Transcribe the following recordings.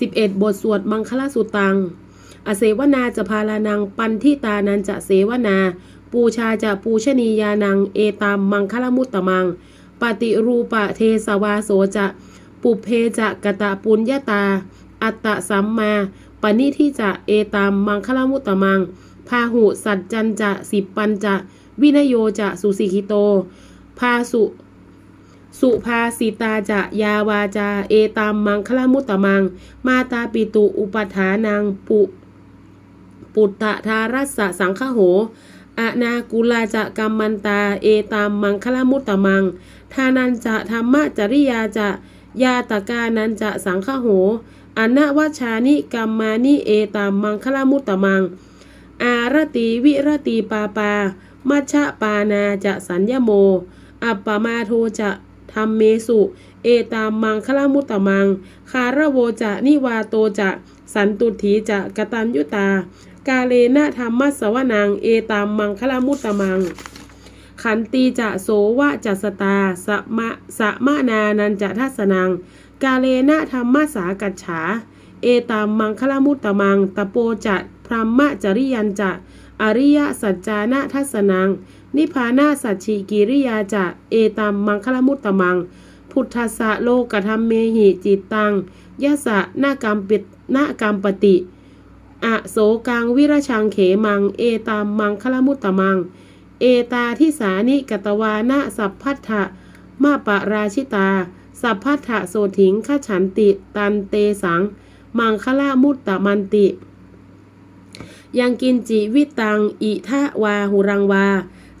11 บทสวดมังคลสุตัง อเสวนาจะพาลานัง ปันทิตานันจะเสวนา ปูชาจะปูชนียานัง เอตามมังคลมุตตมัง ปฏิรูปะเทสวาโสจะปุเพจะกะตะปุญญาตา อัตตะสัมมาปณิทิจะเอตามมังคลมุตตมัง พาหุสัจจันจะสิปัญจะ วินโยจะสุสิกิโต พาสุ สุภาสิตาจะยาวาจา เอตามมังคลมุตตมัง มาตาปิตุอุปถานังปุปุตตะทารัสสังคโหอนากุลาจะกัมมันตา เอตามมังคลมุตตมัง ทานันจะธรรมจริยาจะ ยาตกานันจะสังคโหอนะวัชานิกัมมานิเอตามมังคลมุตตมัง อารติวิรติปาปา มัชฌะปานาจะสัญญโม อัปปมาโทจะ ธรรมเมสุ เอตามมังคลมุตตมัง คาระโวจะนิวาโตจะ สันตุถีจะกตัญยุตา กาเลนะธรรมสวนัง เอตามมังคลมุตตมัง ขันตีจะโสวะจัสตาสะมะสะมะนานันจะทัสนัง กาเลนะธรรมสากัจฉา เอตามมังคลมุตตมัง ตะโปจะพรหมจริยันจะ อริยสัจจานะทัสนัง นิพพานาสัจฉิกิริยาจะเอตามมังคลมุตตมัง พุทธสะโลกธรรมเมหิจิตตังยะสะนากรรมปิดนากรรมปติอโสกังวิรชังเขมัง เอตามมังคลมุตตมัง เอตาทิสานิกตวานะสัพพัทธะมาปะราชิตา สัพพัทธะโสถิงขฉันติ ตันเตสัง มังคละมุตตมันติ ยังกินจิวิตังอิทะวาหุรังวา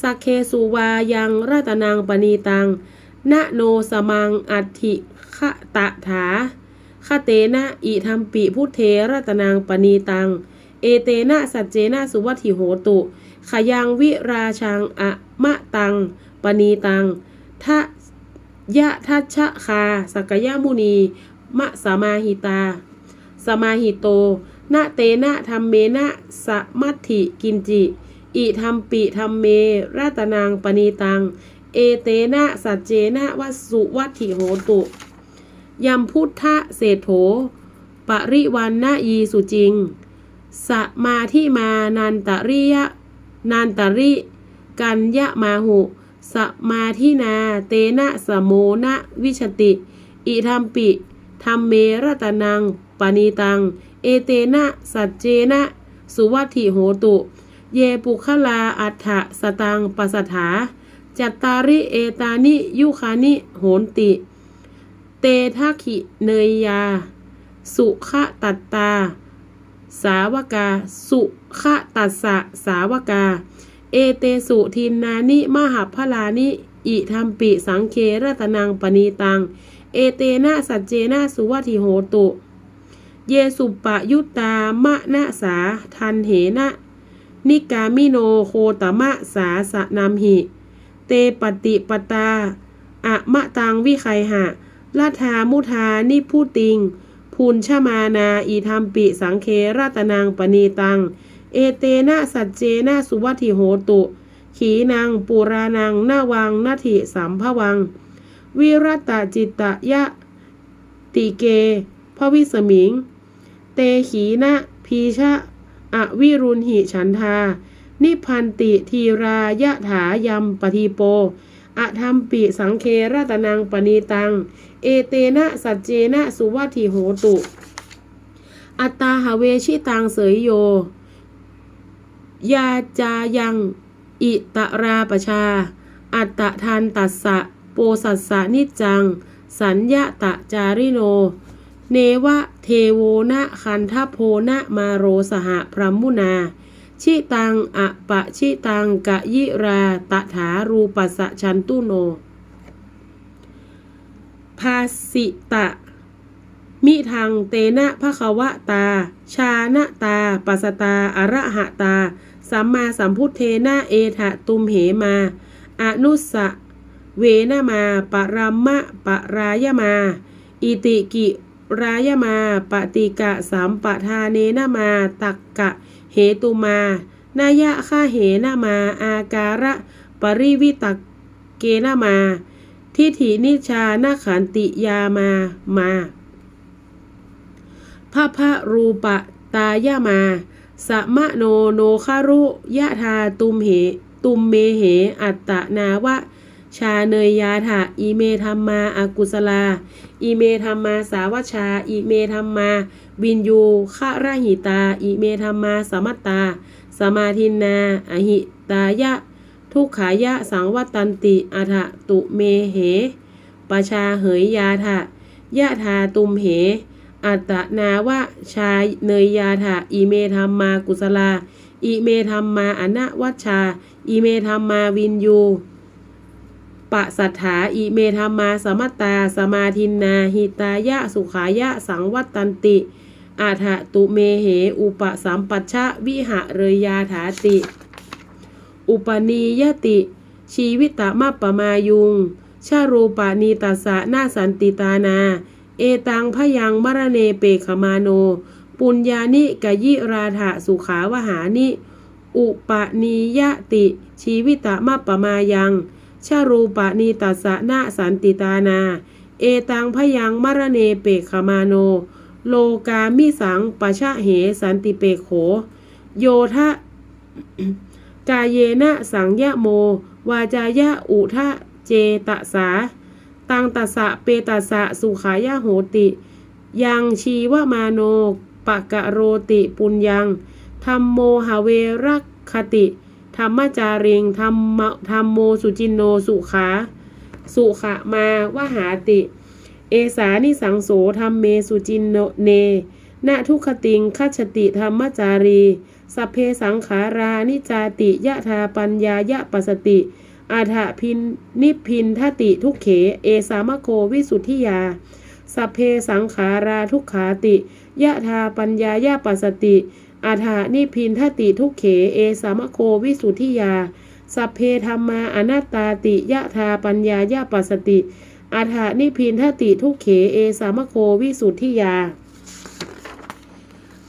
สักเคสุวายังรัตนังปณีตังนะโนสมังอัติขะตะถาคเตนะอิธรรมปิพุทเทรัตนังปณีตัง เอเตนะสัจเจนะสุวัตถิโหตุขยังวิราชังอะมะตัง ปณีตังทะยะทัชชะคาสกยมุนี มะสมาหิตา สมาหิโต นะเตนะธรรมเมนะสมัติกินจิ อิธรรมปิธรรมเมรัตนังปณีตัง เอเตนะสัจเจนะวสุวัตถิโหตุยัมพุทธะเศรษโถ ปริวันนะยีสุจริง สมาธิมานันตริยะนันตริกัญญะมาหุสมาธินาเตนะสโมนะวิชติ อิธรรมปิธรรมเมรตนังปณีตัง เอเตนะสัจเจนะ สุวัตถิโหตุ เยปุคลาอัฏฐสตังปัสถา จัตตาริเอตานิยุคานิ โหนติ เตทักขิเนยยา สุขะตัตตา สาวกา สุขะตัสสะสาวกา เอเตสุทินนานิ มหาพลานิ อิธรรมปิสังเครตนังปณีตัง เอเตนะสัจเจนะสุวัติโหตุ เยสุปะยุตตามะนะสา ทันเหนะ นิกามิโนโคตมะสาสะนามหิ เตปฏิปตาอะมะตังวิไคหะลัทามุทานิพุติงพูนชมานาอีธรรมปิสังเคราตนังปณีตัง เอเตนะสัจเจนะสุวัติโหตุ ขีนังปุรานังนาวังนาถิสัมภวัง วิรัตจิตตยะติเกพระวิสมิง เตขีนะพีชะ อวิรุณหิฉันทา นิพันติทีรายะถายัมปทีโปอะธรรมปิสังเคราตนังปณีตัง เอเตนะสัจเจนะสุวัตถิโหตุ อัตตาหาเวชิตังเสยโย ยาจายัง อิตราปชา อัตตะทันตัสสะ โปสัสสะนิจจัง สัญญาตะจาริโน เนวะเทโวนะคันทโพนะมาโรสหะพรหมุนา ชิตังอะปะชิตังกะยิราตถารูปัสะชันตุโน ภาสิตะ มิทังเตนะภควตา ชาณตา ปัสตาอระหะตา สัมมาสัมพุทเทนะเอทะตุมเหมา อนุสะเวนะมาปรัมมะปรายมา อิติกิ รายมาปฏิกะสัมปทาเนนมา ตักกะ เหตุมานายะฆาเหนะมา อาการะ ปริวิตักเกนมา ทิฏฐินิชานาขันติยามา มาพระพระรูปะตายามาสะมะโนโนคารุยะทาตุมเห ตุมเมเห อัตตนาวะ ชาเนยยาถะอีเมธรรมาอากุศลา อีเมธรรมาสาวชาอีเมธรรมาวินยูฆะระหิตาอีเมธรรมาสมัตตา สมาทินา อหิตายะ ทุกขายะ สังวัตันติอัฏฐตุเมเหปชาเหยยาถะยะทาตุมเห อัตนาวะชาเนยยาถะอีเมธรรมากุศลาอีเมธรรมาอนวัชชาอีเมธรรมาวินยู ปะสัทธาอิเมธรรมาสมัตตา สมาทินนาหิตายะสุขายะสังวัตตันติ อาถะตุเมเห อุปสัมปัชชะวิหะเรยยาถาติ อุปนียติ ชีวิตะมัปปมายุง ชารูปานีตัสสะนาสันติตานา เอตังพยังมรเนเปขมาโน ปุญญานิกยิราถะสุขาวหานิ อุปนียติ ชีวิตะมัปปมายัง ชารูปนีตัสสะนาสันติตานา เอตังพยังมรเนเปขมาโน โลกามิสังปะชะเหสันติเปโข โยทะกาเยนะสังยะโม วาจายะอุทะเจตสา ตังตัสสะเปตัสสะสุขายะโหติ ยังชีวมาโนปะกะโรติปุญญังธรรมโมหเวรักคติ ธรรมจาริงธรรมธรรมโมสุจินโนสุขาสุขะมาวหาติ เอสานิสังโสธรรมเมสุจินโนเนนะทุกขติงคัจฉติธรรมจารีสัพเพสังขารานิจาติยะธาปัญญายะปัสติอาถะพินนิพินทติทุกเข เอสามโควิสุทธิยา สัพเพสังขาราทุกขาติยะธาปัญญายะปัสติ อาถานิพินทติทุกเข เอสามโควิสุทธิยา สัพเพธรรมาอนัตตาติยะธาปัญญายะปัสสติ อาถานิพพินทติทุกเข เอสามโควิสุทธิยา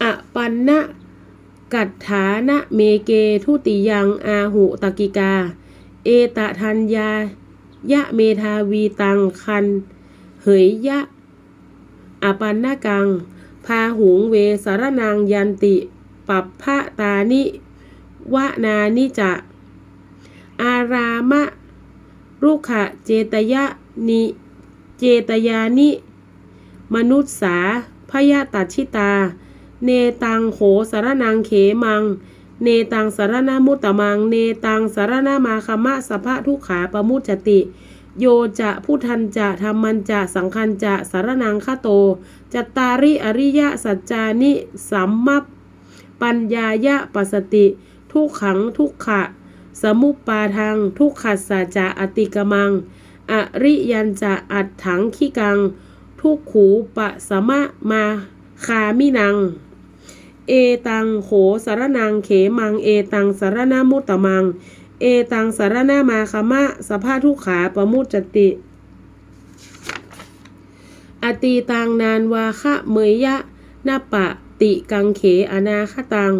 อปันนะกัตถานะเมเกทุติยังอาหุตกิกา เอตทัญญายะเมทาวีตังคัน เหยยะอปันนากัง พาหุงเวสารนางยันติ ปัปพะตานิวนานิจะ อารามะรุขะเจตยะนิเจตยานิ มนุษสาพยาตัชิตา เนตังโขสารนังเขมัง เนตังสารนามุตตมัง เนตังสารนามาคมะสภะทุกขาปมุจติ โยจะพุทันจะธรรมันจะสังคันจะสารนังคโต จัตตาริอริยสัจจานิสัมมัป ปัญญายะปัสติ ทุกขังทุกขะ สมุปปาทัง ทุกขัสสะจะอติกมัง อริยันจะอัดถังขี้กัง ทุกขูปะสมะมาคามินัง เอตังโขสารนังเขมัง เอตังสารนามุตตมัง เอตังสารนามาคมะ สภาทุกขาประมุจจติ อตีตังนานวาคะเมยยะนาปะ ติกังเขอนาคตัง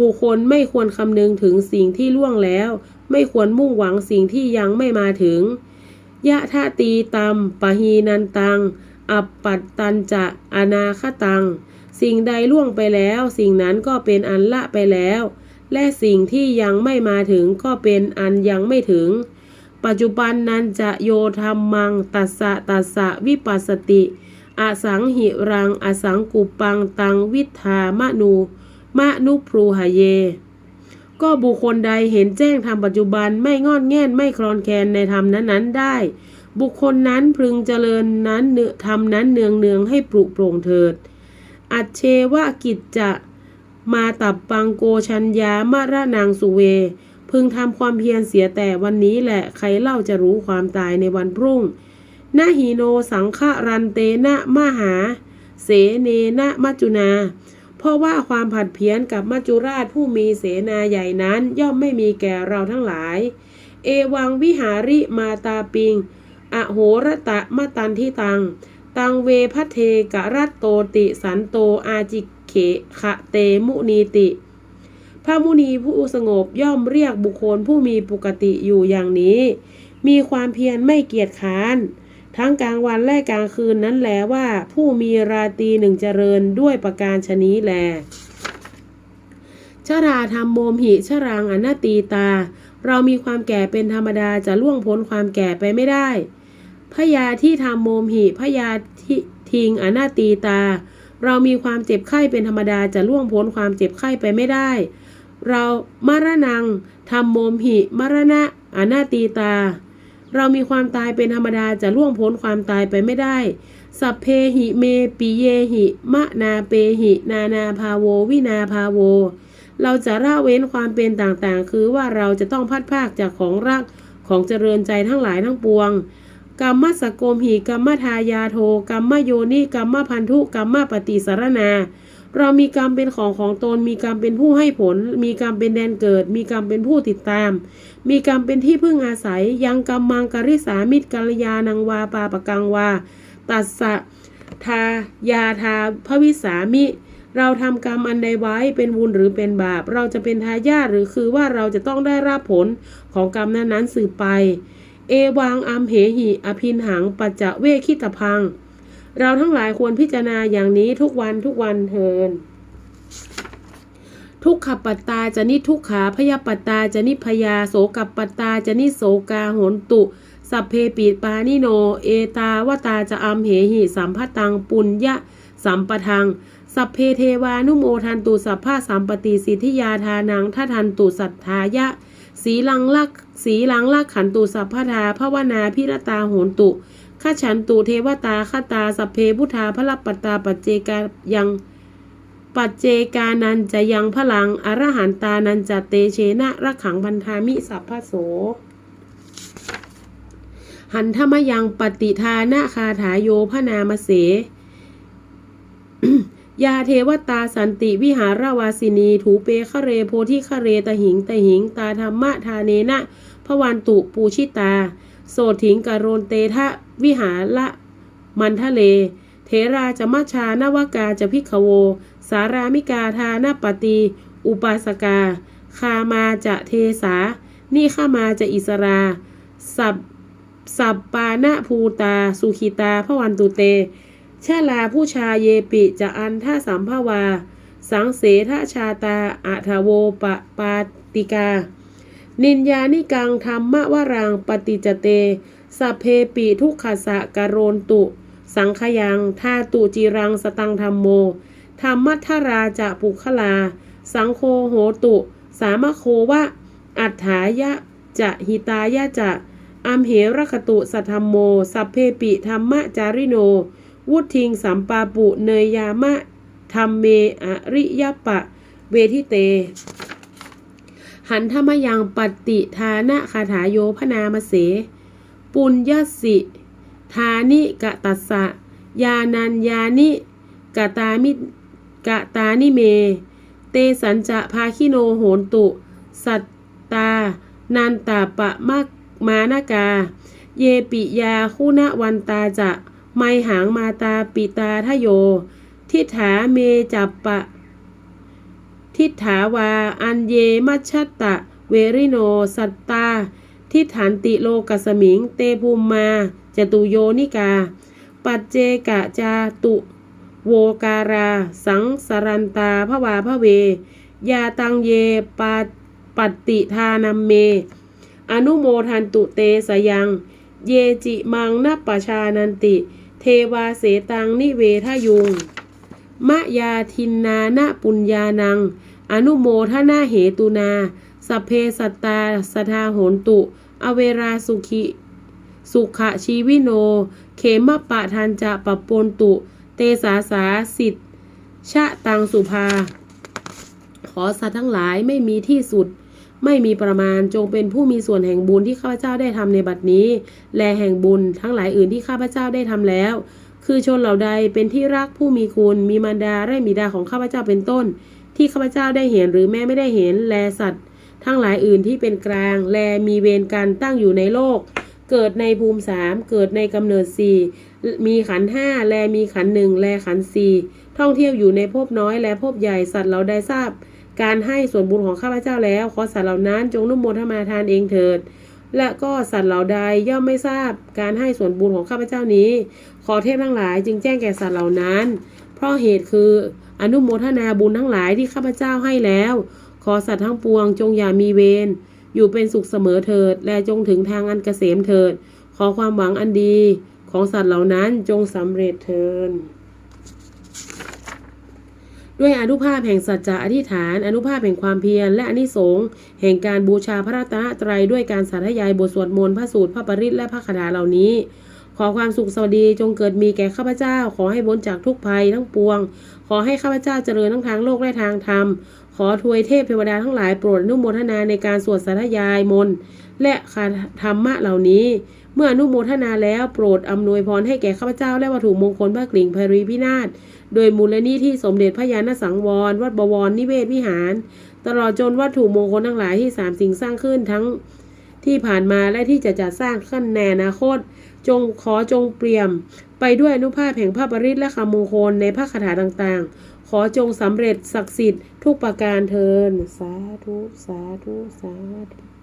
บุคคลไม่ควรคำนึงถึงสิ่งที่ล่วงแล้ว ไม่ควรมุ่งหวังสิ่งที่ยังไม่มาถึง ยะทะตีตัมปะหีนันตัง อัปปัตตันจะอนาคตัง สิ่งใดล่วงไปแล้ว สิ่งนั้นก็เป็นอันละไปแล้ว และสิ่งที่ยังไม่มาถึงก็เป็นอันยังไม่ถึง ปัจจุบันนั้นจะโยธรรมังตัสสะตัสสะวิปัสสติ อสังหิรังอสังกุปังตังวิธามะนูมะนุพรูหเย ก็บุคคลใดเห็นแจ้งธรรมปัจจุบันไม่งอนแง่นไม่คลอนแคลนในธรรมนั้นๆได้ บุคคลนั้นพึงเจริญนั้นเนื้อธรรมนั้นเนืองเนืองให้ปลุกโปร่งเถิด อัจเชวะกิจจะมาตับปังโกชัญญามะระนางสุเว พึงทำความเพียรเสียแต่วันนี้แหละใครเล่าจะรู้ความตายในวันพรุ่ง นาหิโนสังฆรันเตนะมหา เสเนนะมัจจุนา เพราะว่าความผัดเพี้ยนกับมัจจุราชผู้มีเสนาใหญ่นั้นย่อมไม่มีแก่เราทั้งหลาย เอวังวิหาริมาตาปิง อโหรตะมะตันทิตัง ตังเวพัเทกะรัตโตติสันโตอาจิเขขะเตมุนีติพระมุนีผู้สงบย่อมเรียกบุคคลผู้มีปกติอยู่อย่างนี้ มีความเพียรไม่เกียจค้าน ทั้งกลางวันและกลางคืนนั้นแลว่า ผู้มีราตรีหนึ่งเจริญด้วยประการชนี้แล ชราธรรมโมมหิชรังอนาตีตา เรามีความแก่เป็นธรรมดาจะล่วงพ้นความแก่ไปไม่ได้พยาที่ทำโมมหิพยาที่ทิงอนาตีตา เรามีความเจ็บไข้เป็นธรรมดาจะล่วงพ้นความเจ็บไข้ไปไม่ได้ เรามรณังทำโมมหิมรณะอนาตีตา เรามีความตายเป็นธรรมดาจะล่วงพ้นความตายไปไม่ได้ สัพเพหิเมปิเยหิมะนาเปหิ นานาภาโว วินาภาโว เราจะละเว้นความเป็นต่างๆ คือว่าเราจะต้องพัดภาคจากของรักของเจริญใจทั้งหลายทั้งปวงกรรมสกโกมหิกรรมทายาโทกรรมโยนิกรรมพันธุกรรมปฏิสารนา เรามีกรรมเป็นของของตน มีกรรมเป็นผู้ให้ผล มีกรรมเป็นแดนเกิด มีกรรมเป็นผู้ติดตาม มีกรรมเป็นที่พึ่งอาศัย ยังกรรมังกริสามิตรกัลยานังวาปาปะกังวา ตัสสะทายาทาพวิสามิ เราทำกรรมอันใดไว้เป็นบุญหรือเป็นบาป เราจะเป็นทายาทหรือคือว่าเราจะต้องได้รับผลของกรรมนั้นๆสืบไป เอวังอัมเหหิ อภินหังปัจจเวคิตพัง เราทั้งหลายควรพิจารณาอย่างนี้ทุกวันทุกวันเทินทุกขปัตตาจะนิทุกขาพยาปัตตาจะนิพยาโสกับปัตตาจะนิโสกาโหนตุสัพเพปีปานิโน เอตาวตาจะอัมเหหิสัมภตังปุญญะสัมปทัง สัพเพเทวานุโมทันตุสัพพะสัมปติสิทธิยาทานังทัทันตุสัทธายะ สีลังลักสีลังลักขันตุสัพพทาภวนาพิรตาโหนตุ ข้าฉันตุเทวตาคตาสัพเพพุทธาพระปัตตาปัจเจกายังปัจเจกานันจะยังพลังอรหันตานันจะเตเชนะรักขังพันธามิสัพพโส หันธรรมยังปฏิทานะคาถาโยพนามเส ยาเทวตาสันติวิหารวาสินี ถูเปคะเรโพธิคะเรตหิงตหิง ตาธรรมะทาเนนะพระวันตุปูชิตา โสถิงกโรนเตทะวิหาระมันทะเล เทราจะมัชานวากาจะพิกขโว สารามิกาทานาปฏิ อุปาสกา คามาจะเทสา นี่ข้ามาจะอิสรา สับสับปานะภูตา สุขิตาพระวันตุเตชาลาผู้ชาเยปิจะอันท่าสัมภวา สังเสทชาตาอัทโวปะปาติกา นินยานิกังธรรมะวรังปฏิจเตสัพเพปิทุกขสะกโรนตุ สังขยังท่าตุจิรังสตังธรรมโมธรรมัทธราจะปุคลา สังโคโหตุ สามโควะ อัฏฐายะจะหิตายะจะอัมเหรคตุสัทธรรมโม สัพเพปิธรรมะจาริโน วุทิงสัมปาปุเนยยามะธรรมเมอริยปะ เวทิเต หันธรรมยังปฏิทานะคาถาโยพนามเส ปุญญสิ ทานิกะตัสสะ ยานัญญานิกะตามิกะตานิเม เตสัญจะภาคิโนโหนตุ สัตตา นันตาปะมากมานากา เยปิยาคุณวันตาจะ ไมหางมาตาปิตาทโย ทิฏฐาเมจัปปะ ทิฏฐาวา อันเยมัชชตตะ เวริโน สัตตา ทิฏฐานติโลกัสมิง เตภูมมาจตุโยนิกา ปัจเจกะจาตุ โวการา สังสรันตาพระวาพระเว ยาตังเยปาปฏิทานัมเม อนุโมทันตุเตสยัง เยจิมังนัปปชานันติ เทวาเสตังนิเวทยุง มะยาทินนานะปุญญานัง อนุโมทนาเหตุนา สัพเพสัตตาสทาโหนตุ อเวราสุขิ สุขะชีวิโน เขมปะทันจะปปปนตุ เตสาสาสิทธชะตังสุภา ขอสัตว์ทั้งหลายไม่มีที่สุด ไม่มีประมาณจงเป็นผู้มีส่วนแห่งบุญที่ข้าพเจ้าได้ทำในบัดนี้ และแห่งบุญทั้งหลายอื่นที่ข้าพเจ้าได้ทำแล้ว คือชนเหล่าใดเป็นที่รักผู้มีคุณ มีมารดาและบิดาของข้าพเจ้าเป็นต้น ที่ข้าพเจ้าได้เห็นหรือแม้ไม่ได้เห็น แลสัตว์ ทั้งหลายอื่นที่เป็นกลาง แลมีเวรกันตั้งอยู่ในโลก เกิดในภูมิสามเกิดในกำเนิดสี่มีขันห้าแลมีขันหนึ่งแลขันสี่ท่องเที่ยวอยู่ในภพน้อยและภพใหญ่สัตว์เราได้ทราบ การให้ส่วนบุญของข้าพเจ้าแล้ว ขอสัตว์เหล่านั้นจงนุโมทนาทานเองเถิด และก็สัตว์เหล่าใดย่อมไม่ทราบ การให้ส่วนบุญของข้าพเจ้านี้ ขอเทพทั้งหลายจึงแจ้งแก่สัตว์เหล่านั้น เพราะเหตุคืออนุโมทนาบุญทั้งหลายที่ข้าพเจ้าให้แล้ว ขอสัตว์ทั้งปวงจงอย่ามีเวรอยู่เป็นสุขเสมอเถิด และจงถึงทางอันเกษมเถิด ขอความหวังอันดีของสัตว์เหล่านั้นจงสำเร็จเถิดด้วยอนุภาพแห่งสัจจะอธิษฐาน อนุภาพแห่งความเพียร และอนิสงส์แห่งการบูชาพระรัตนตรัยด้วยการสาธยายบทสวดมนต์พระสูตรพระปริตและพระคาถาเหล่านี้ ขอความสุขสวัสดีจงเกิดมีแก่ข้าพเจ้า ขอให้พ้นจากทุกภัยทั้งปวง ขอให้ข้าพเจ้าเจริญทั้งทางโลกและทางธรรม ขอทวยเทพเทวดาทั้งหลายโปรดนุโมทนาในการสวดสาธยายมนและคาธรรมะเหล่านี้ เมื่ออนุโมทนาแล้วโปรดอำนวยพรให้แก่ข้าพเจ้าและวัตถุมงคลพระกลิ่งพรีพินาศโดยมูลนิธิสมเด็จพระยาณสังวร วัดบวรนิเวศวิหาร ตลอดจนวัตถุมงคลทั้งหลายที่สามสิ่งสร้างขึ้นทั้งที่ผ่านมาและที่จะจัดสร้างขึ้นในอนาคต จงขอจงเปี่ยม ไปด้วยอนุภาพแห่งพระปริตและคำมงคลในพระคาถาต่างๆ ขอจงสำเร็จศักดิ์สิทธิ์ทุกประการเทินสาธุ สาธุ สาธุ